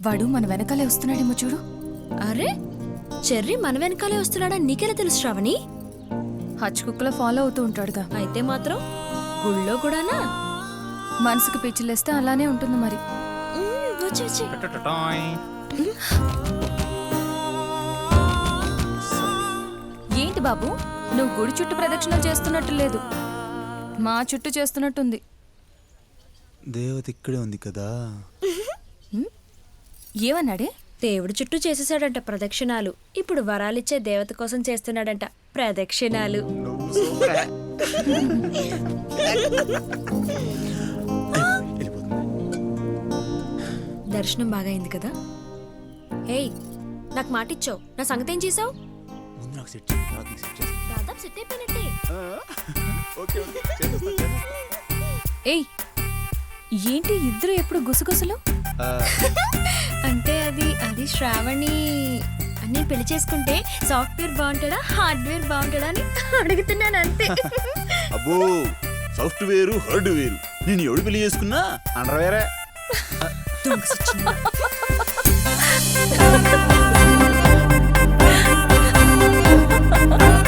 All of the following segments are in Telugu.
వాడు మన వెనకాలే వస్తున్నాడేమో చూడు. అరే చెర్రీ మన వెనకాలే వస్తున్నాడని నీకెలా తెలుసు శ్రావణి? హచ్ కుక్కలో ఫాలో అవుతూ ఉంటాడుగా. అయితే మాత్రం గుళ్ళో కూడానా? మనసుకు పిచ్చిలేస్తే అలానే ఉంటుంది మరి. మ్మ్, వచ్చి వచ్చి. ఏంటి బాబు నువ్వు గుడి చుట్టూ ప్రదక్షిణలు చేస్తున్నట్టు లేదు. మా చుట్టూ చేస్తున్నట్టుంది. దేవత ఇక్కడే ఉంది కదా. ఏమన్నాడే? దేవుడి చుట్టూ చేసేసాడంట ప్రదక్షిణాలు. ఇప్పుడు వరాలిచ్చే దేవత కోసం చేస్తున్నాడంట ప్రదక్షిణాలు. దర్శనం బాగా అయింది కదా? ఏయ్ నాకు మాటిచ్చావు. నా సంగతి ఏం చేసావు దాదాపు సెట్ అయిపోయినట్టే. ఏయ్ ఏంటి ఇద్దరు ఎప్పుడు గుసగుసలు? శ్రావణి నేను పెళ్ళి చేసుకుంటే సాఫ్ట్వేర్ బాగుంటాడా హార్డ్వేర్ బాగుంటాడా అని అడుగుతున్నాను అంతే. అబ్బో సాఫ్ట్వేర్ హార్డ్వేర్. నేను ఎవడు పెళ్ళి చేసుకున్నా? అండర్వేరే. ఇదిగో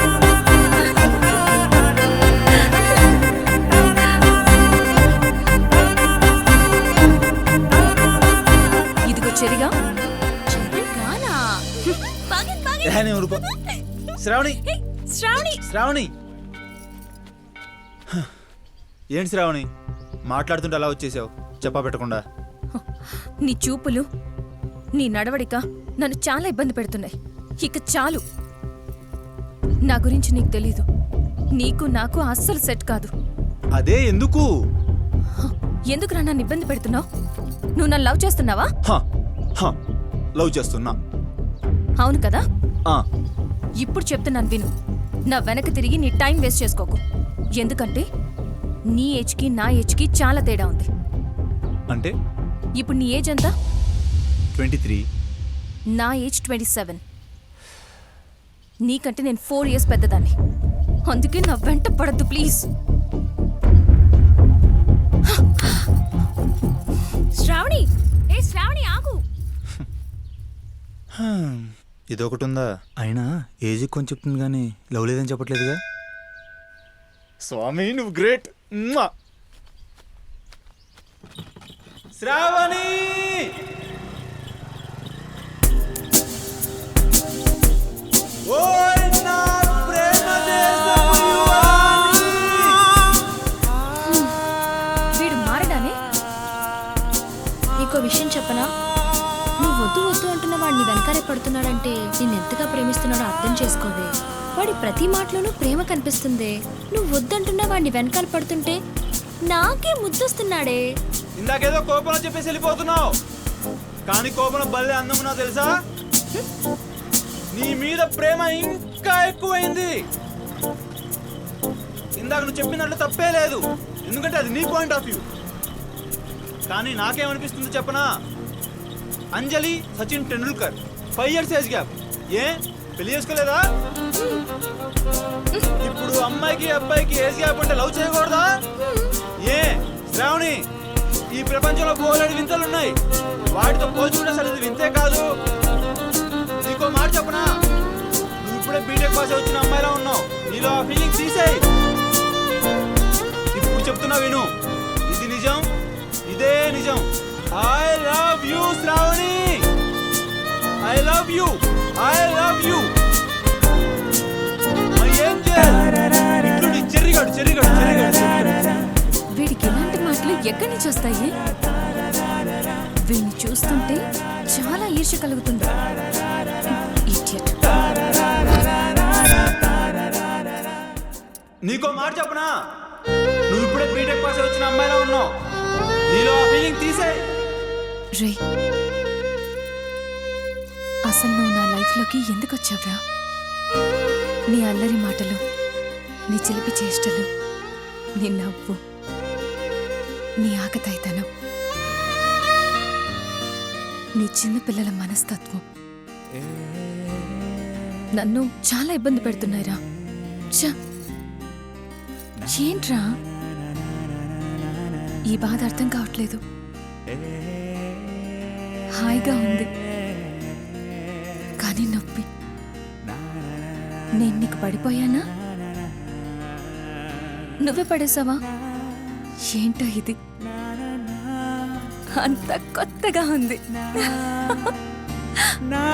బాగేంది, బాగేంది. నేను ఊరుకో. శ్రావణి. శ్రావణి. శ్రావణి. హ, ఏంటి శ్రావణి? మాట్లాడుతుంటే అలా వచ్చేసావు. చెప్పా పెట్టకుండా. నీ చూపులు నీ నడవడిక నన్ను చాలా ఇబ్బంది పెడుతున్నాయి. ఇక చాలు. నా గురించి నీకు తెలీదు. నీకు నాకు అస్సలు సెట్ కాదు. అదే ఎందుకు? ఎందుకురా నన్ను ఇబ్బంది పెడుతున్నావు? నువ్వు నన్ను లవ్ చేస్తున్నావా? హ, హ, లవ్ చేస్తున్నా. అవును కదా? ఇప్పుడు చెప్తున్నాను విను. నా వెనక తిరిగి నీ టైం వేస్ట్ చేసుకోకు. ఎందుకంటే నీ ఏజ్కి నా ఏజ్కి చాలా తేడా ఉంది. అంటే? ఇప్పుడు నీ ఏజ్ ఎంత? Twenty three. నా ఏజ్ ట్వంటీ సెవెన్. నీకంటే నేను ఫోర్ ఇయర్స్ పెద్దదాన్ని. అందుకే నా వెంట పడద్దు ప్లీజ్. శ్రావణి! ఏ శ్రావణి ఆగు! ఇదొకటి ఉందా అయినా ఏజ్ కొంచెం చెప్తుంది కానీ లవ్ లేదని చెప్పట్లేదుగా. స్వామి నువ్వు గ్రేట్. శ్రావణి! వద్దు వద్దు అంటున్న వాడిని వెనకాలే పడుతున్నాడంటే నేను ఎంతగా ప్రేమిస్తున్నాడో అర్థం చేసుకోవే. వాడి ప్రతి మాటలోనూ ప్రేమ కనిపిస్తుంది. నువ్వు వద్దంటున్న వాడిని వెనకాల పడుతుంటే నాకే ముద్దొస్తున్నాడే. ఇందాకేదో కోపం చెప్పేసి వెళ్ళిపోతున్నావు. కానీ కోపం భలే అందమున్నా తెలుసా? నీ మీద ప్రేమ ఇంకా ఎక్కువైంది. ఇందాక నువ్వు చెప్పినట్లు తప్పే లేదు. ఎందుకంటే అది నీ పాయింట్ ఆఫ్ వ్యూ కానీ నాకేమనిపిస్తుంది చెప్పనా? Anjali Sachin Tendulkar. Five years age gap ఏ? పెళ్ళి చేసుకోలేదా? ఇప్పుడు అమ్మాయికి అబ్బాయికి ఏజ్ గ్యాప్ అంటే లవ్ చేయకూడదా? ఏ? శ్రావణి ఈ ప్రపంచంలో పోలేని వింతలు ఉన్నాయి. వాటితో పోల్చుకుంటే అసలు ఇది వింతే కాదు. నీకో మాట చెప్పనా? నువ్వు ఇప్పుడే బీటెక్ పాస్ వచ్చిన అమ్మాయిలా ఉన్నావు. నీలో ఆ ఫీలింగ్ తీసేయి. ఇప్పుడు చెప్తున్నా విను. ఇది నిజం. ఇదే నిజం. I love you Shravani. I love you I love you చెర్రిగాడు చెర్రిగాడు వీడికి ఇలాంటి మాటలు ఎక్కడి నుంచి వస్తాయి? వీడిని చూస్తుంటే చాలా ఈర్ష్య కలుగుతుంది. నీకో మాట చెప్పనా? నువ్వు ఇప్పుడే బీటెక్ పాస్ వచ్చిన అమ్మాయిలా ఉన్నావు. నీలో ఆ ఫీలింగ్ తీసే రే అసలు నువ్వు నా లైఫ్లోకి ఎందుకు వచ్చావురా? నీ అల్లరి మాటలు నీ చిలిపి చేష్టలు నీ నవ్వు నీ ఆకతాయితనం నీ చిన్నపిల్లల మనస్తత్వం. నన్ను చాలా ఇబ్బంది పెడుతున్నాయిరా. ఛ! ఏంట్రా? ఈ బాధ అర్థం కావట్లేదు. హాయిగా ఉంది. నేను నీకు పడిపోయానా? నువ్వే పడేసావా ఏంటో ఇది? అంత కొత్తగా ఉంది. నా.